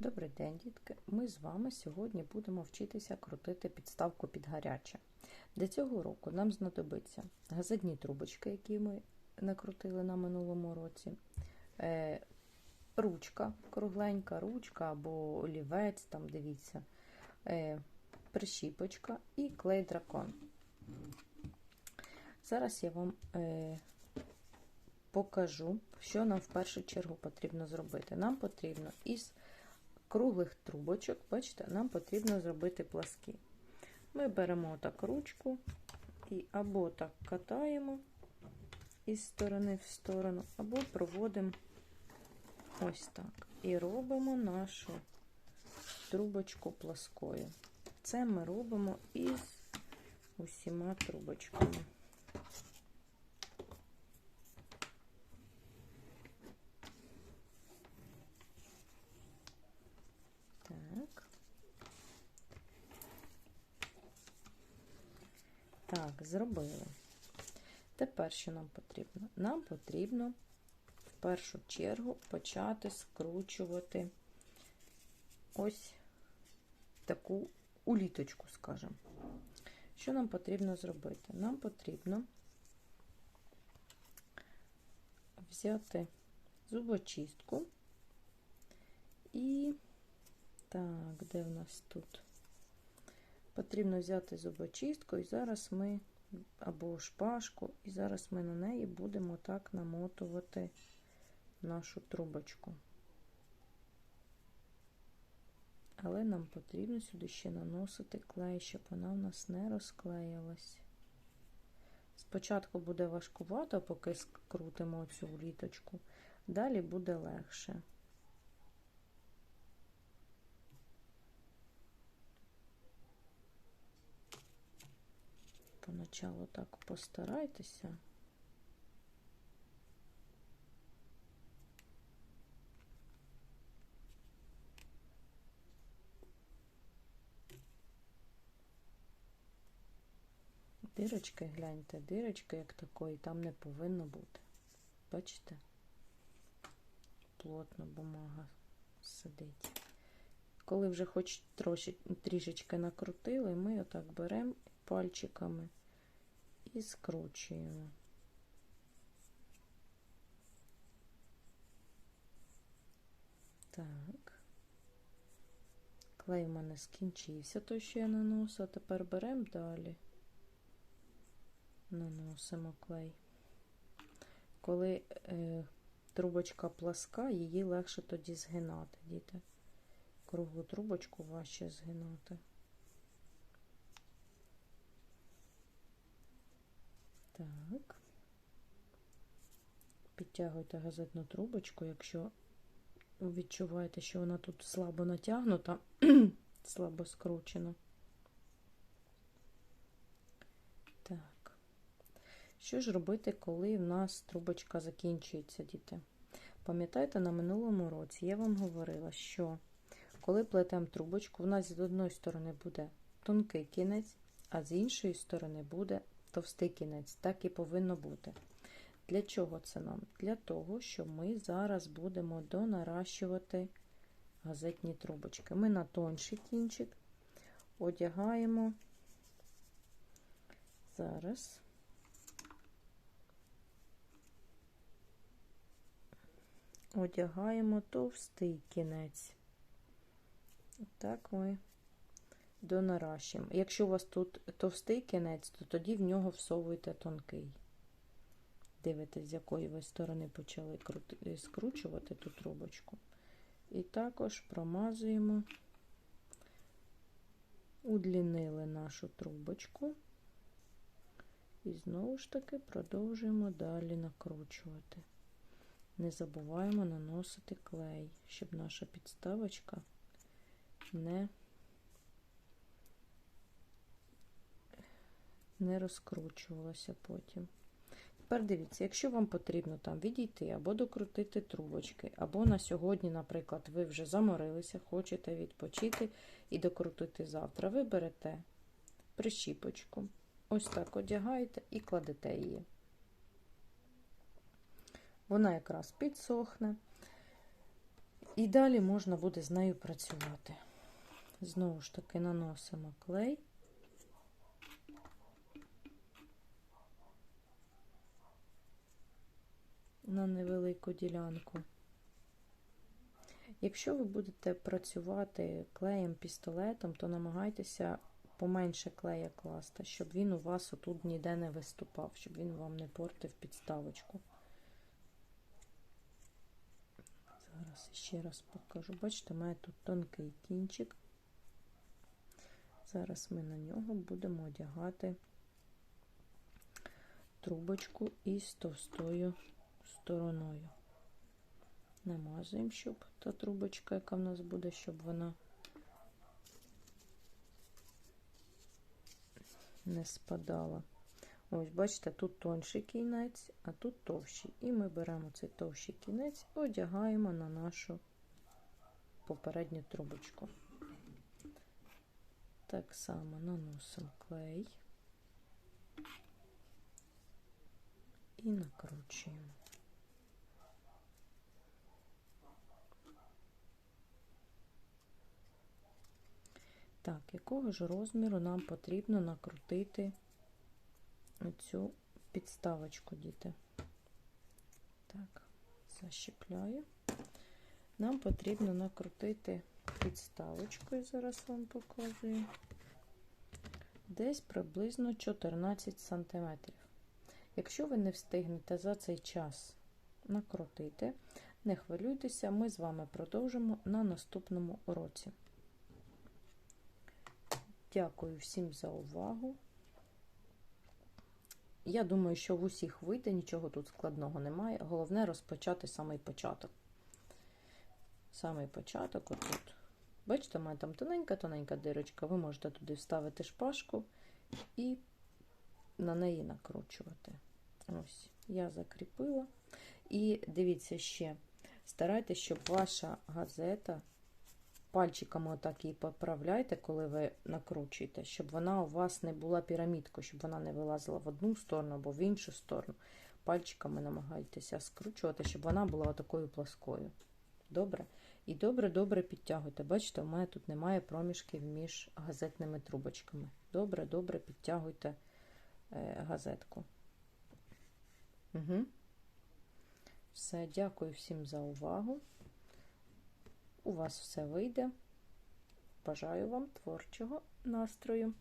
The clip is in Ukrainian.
Добрий день, дітки! Ми з вами сьогодні будемо вчитися крутити підставку під гаряче. Для цього уроку нам знадобиться газетні трубочки, які ми накрутили на минулому році, е, ручка, кругленька ручка або олівець, там дивіться, е, прищіпочка і клей дракон. Зараз я вам е, покажу, що нам в першу чергу потрібно зробити. Нам потрібно із круглих трубочок, бачите, нам потрібно зробити пласкі. Ми беремо так ручку і або так катаємо із сторони в сторону, або проводимо ось так. І робимо нашу трубочку пласкою. Це ми робимо із усіма трубочками. Так. Так, зробили. Тепер що нам потрібно? Нам потрібно в першу чергу почати скручувати ось таку уліточку, скажімо. Що нам потрібно зробити? Нам потрібно взяти зубочистку і так, де в нас тут? Потрібно взяти зубочистку, і зараз ми, або шпажку, і зараз ми на неї будемо так намотувати нашу трубочку. Але нам потрібно сюди ще наносити клей, щоб вона в нас не розклеїлась. Спочатку буде важкувато, поки скрутимо цю літочку, далі буде легше. Поначалу так постарайтеся. Дирочки, гляньте, дирочки, як такої, там не повинно бути. Бачите? Плотно бумага сидить. Коли вже хоч троші, трішечки накрутили, ми отак беремо пальчиками і скручуємо. Так. Клей у мене скінчився, той, що я наносила, тепер беремо далі, наносимо клей. Коли е, трубочка пласка, її легше тоді згинати, діти. Круглу трубочку важче згинати. Так. Підтягуйте газетну трубочку, якщо відчуваєте, що вона тут слабо натягнута, слабо скручена. Так. Що ж робити, коли в нас трубочка закінчується, діти? Пам'ятаєте, на минулому році я вам говорила, що коли плетемо трубочку, в нас з одної сторони буде тонкий кінець, а з іншої сторони буде товстий кінець, так і повинно бути. Для чого це нам? Для того, що ми зараз будемо донаращувати газетні трубочки. Ми на тонший кінчик одягаємо зараз. Одягаємо товстий кінець. Так ми донаращуємо. Якщо у вас тут товстий кінець, то тоді в нього всовуйте тонкий. Дивитесь, з якої ви сторони почали крути, скручувати ту трубочку. І також промазуємо, удлінили нашу трубочку. І знову ж таки продовжуємо далі накручувати. Не забуваємо наносити клей, щоб наша підставочка не не розкручувалася потім. Тепер дивіться, якщо вам потрібно там відійти або докрутити трубочки, або на сьогодні, наприклад, ви вже заморилися, хочете відпочити і докрутити завтра, ви берете прищіпочку, ось так одягаєте і кладете її. Вона якраз підсохне. І далі можна буде з нею працювати. Знову ж таки наносимо клей. На невелику ділянку. Якщо ви будете працювати клеєм пістолетом, то намагайтеся поменше клея класти, щоб він у вас отут ніде не виступав, щоб він вам не портив підставочку. Зараз ще раз покажу. Бачите, мене тут тонкий кінчик. Зараз ми на нього будемо одягати трубочку із товстою стороною. Намазуємо, щоб та трубочка, яка в нас буде, щоб вона не спадала. Ось, бачите, тут тонший кінець, а тут товщий. І ми беремо цей товщий кінець одягаємо на нашу попередню трубочку. Так само наносимо клей і накручуємо. Так, якого ж розміру нам потрібно накрутити цю підставочку, діти? Так, защіпляю. Нам потрібно накрутити підставочку, я зараз вам показую, десь приблизно 14 см. Якщо ви не встигнете за цей час накрутити, не хвилюйтеся, ми з вами продовжимо на наступному уроці. Дякую всім за увагу. Я думаю, що в усіх вийде, нічого тут складного немає. Головне розпочати самий початок. Самий початок отут. Бачите, у мене там тоненька-тоненька дирочка. Ви можете туди вставити шпажку і на неї накручувати. Ось, я закріпила. І дивіться ще, старайтесь, щоб ваша газета пальчиками отак її поправляйте, коли ви накручуєте, щоб вона у вас не була пірамідкою, щоб вона не вилазила в одну сторону або в іншу сторону. Пальчиками намагайтеся скручувати, щоб вона була такою плоскою. Добре? І добре-добре підтягуйте. Бачите, у мене тут немає проміжків між газетними трубочками. Добре-добре підтягуйте е, газетку. Угу. Все, дякую всім за увагу. У вас все вийде. Бажаю вам творчого настрою.